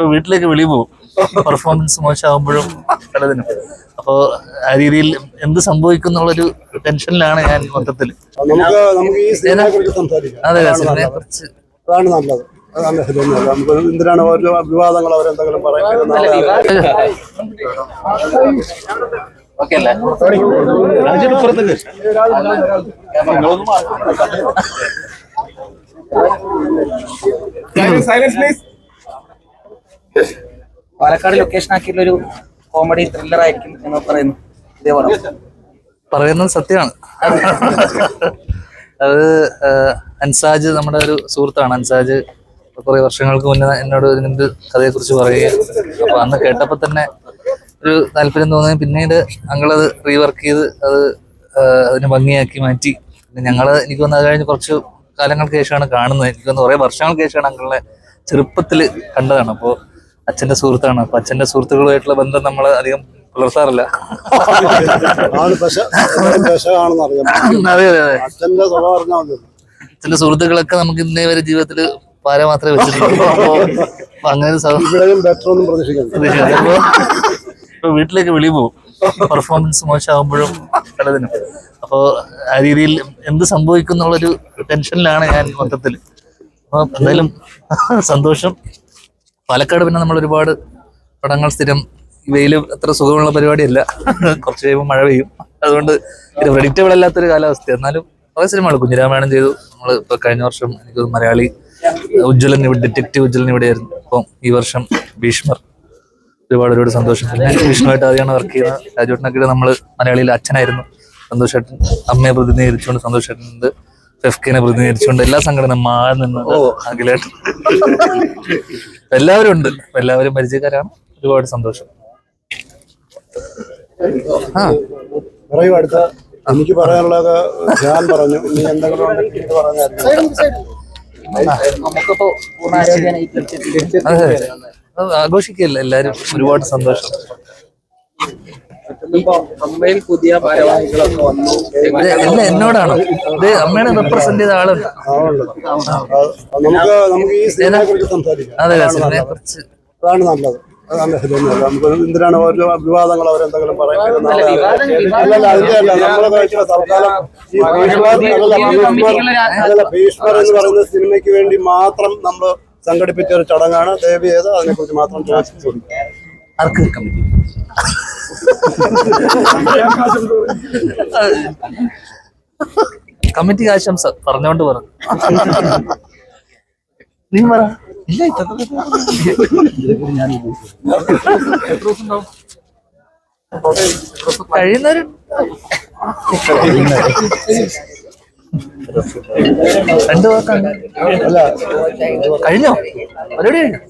ഇപ്പൊ വീട്ടിലേക്ക് വെളി പോകും. പെർഫോമൻസ് മോശമാകുമ്പോഴും പലതിനും. അപ്പോ ആ രീതിയിൽ എന്ത് സംഭവിക്കും എന്നുള്ളൊരു ടെൻഷനിലാണ് ഞാൻ മൊത്തത്തിൽ. അതെ സിനിമയെ. കുറിച്ച്. അതാണ് നല്ലത്. അതാണ് ശരിയൊന്നുമല്ല നമുക്ക് എന്തിനാണ് ഓരോ വിവാദങ്ങൾ അവരെന്തെങ്കിലും പറയുന്നത് നാളെ ഓക്കെ അല്ലേ? പാലക്കാട് ലൊക്കേഷൻ ആക്കിയിട്ടുള്ള ഒരു കോമഡി ത്രില്ലർ ആയിരിക്കും എന്ന് പറയുന്നു. ഇതേ പടം പറയുന്നത് സത്യമാണ്. അത് അൻസാജ് നമ്മുടെ ഒരു സുഹൃത്താണ്. അൻസാജ് കുറെ വർഷങ്ങൾക്ക് മുന്നേ എന്നോട് ഇതിന്റെ കഥയെ കുറിച്ച് പറയുകയും അപ്പൊ അന്ന് കേട്ടപ്പോൾ തന്നെ ഒരു താല്പര്യം തോന്നി. പിന്നീട് ഞങ്ങളത് റീവർക്ക് ചെയ്ത് അത് അതിന് ഭംഗിയാക്കി മാറ്റി. പിന്നെ ഞങ്ങൾ എനിക്ക് വന്ന് അത് കഴിഞ്ഞ് കുറച്ച് കാലങ്ങൾക്ക് ശേഷമാണ് കാണുന്നത്. എനിക്ക് വന്ന് കുറെ വർഷങ്ങൾക്ക് ശേഷമാണ് അങ്ങളെ ചെറുപ്പത്തിൽ കണ്ടതാണ്. അപ്പോൾ അച്ഛന്റെ സുഹൃത്താണ്. അപ്പൊ അച്ഛന്റെ സുഹൃത്തുക്കളുമായിട്ടുള്ള ബന്ധം നമ്മൾ അധികം പുലർത്താറില്ല. അതെ അതെ അതെ. അച്ഛന്റെ സുഹൃത്തുക്കളൊക്കെ നമുക്ക് ഇന്നേ വരെ ജീവിതത്തിൽ പാര മാത്രമേ വെച്ചിട്ടുള്ളൂ. അപ്പോ അങ്ങനെ ഇപ്പൊ വീട്ടിലേക്ക് വിളി പോകും പെർഫോമൻസ് മോശമാകുമ്പോഴും പലതിനും. അപ്പോ ആ രീതിയിൽ എന്ത് സംഭവിക്കും എന്നുള്ളൊരു ടെൻഷനിലാണ് ഞാൻ മൊത്തത്തിൽ അപ്പൊ എന്തായാലും സന്തോഷം. പാലക്കാട് പിന്നെ നമ്മൾ ഒരുപാട് പടങ്ങൾ സ്ഥിരം വെയിൽ അത്ര സുഖമുള്ള പരിപാടിയല്ല. കുറച്ച് കഴിയുമ്പോൾ മഴ പെയ്യും. അതുകൊണ്ട് ഇത് പ്രഡിക്റ്റബിൾ അല്ലാത്തൊരു കാലാവസ്ഥ. എന്നാലും കുറെ സിനിമകൾ കുഞ്ഞിരാമായണം ചെയ്തു. നമ്മൾ ഇപ്പൊ കഴിഞ്ഞ വർഷം എനിക്ക് മലയാളി ഉജ്ജ്വലൻ ഇവിടെ ഡിറ്റക്റ്റീവ് ഉജ്ജ്വലൻ ഇവിടെയായിരുന്നു അപ്പം ഈ വർഷം ഭീഷ്മർ. ഒരുപാട് ഒരുപാട് സന്തോഷം. പിന്നെ വിഷ്ണുവായിട്ട് ആദ്യമാണ് വർക്ക് ചെയ്യുന്നത് രാജുവേട്ടനൊക്കെ നമ്മൾ മലയാളിയിൽ അച്ഛനായിരുന്നു. സന്തോഷേട്ടൻ അമ്മയെ പ്രതിനിധീകരിച്ചുകൊണ്ട് സന്തോഷേട്ടനുണ്ട്. ഫെഫ്കിനെ പ്രതിനിധീകരിച്ചുകൊണ്ട് എല്ലാ സംഘടന മാറി നിന്നത് അഖിലേട്ടൻ എല്ലാവരും ഉണ്ട്. എല്ലാവരും പരിചയക്കാരാണ്. ഒരുപാട് സന്തോഷം. ആ. പറയൂ അടുത്ത. എനിക്ക് പറയാനുള്ളത് ഞാൻ പറഞ്ഞു. നീ എന്തെങ്കിലും ഉണ്ടെങ്കിൽ പറഞ്ഞായിരുന്നു ആഘോഷിക്കല്ല എല്ലാരും ഒരുപാട് സന്തോഷം. അമ്മയിൽ പുതിയ ഭാരവാഹികളൊക്കെ വന്നു. ഇത് എന്നോടാണ്? ഇത് അമ്മേനെ റെപ്രസെന്റ് ചെയ്ത ആളുണ്ട് നമുക്ക് നമുക്ക് ഈ സിനിമയെ കുറിച്ച് സംസാരിക്കാം. അതെ അതെ അതാണ് സിനിമയെ നല്ലത്. കുറിച്ച് അതാണ് നല്ലത്. നമുക്ക് എന്തിനാണ് ഓരോ വിവാദങ്ങൾ അവരെന്തെങ്കിലും പറയുന്നത്? നാളെ അല്ലല്ല അതിന്റെ അല്ല നമ്മളെ തൽക്കാലം ഭീഷ്മർ അല്ലല്ല ഭീഷ്മർ അല്ലല്ല എന്ന് പറയുന്ന സിനിമയ്ക്ക് വേണ്ടി മാത്രം നമ്മൾ സംഘടിപ്പിച്ച ഒരു ചടങ്ങാണ് ദേവി ഏത്? അതിനെ കുറിച്ച് മാത്രം ചോദിച്ചു. ആർക്ക് കമ്മിറ്റി? കമ്മിറ്റിക്ക് ആശംസ പറഞ്ഞോണ്ട് പറ. നീ പറ. ഇല്ല കഴിയുന്നവര് രണ്ടു വാക്കാണ് അല്ല. കഴിഞ്ഞോ? പരിപാടി കഴിഞ്ഞോ?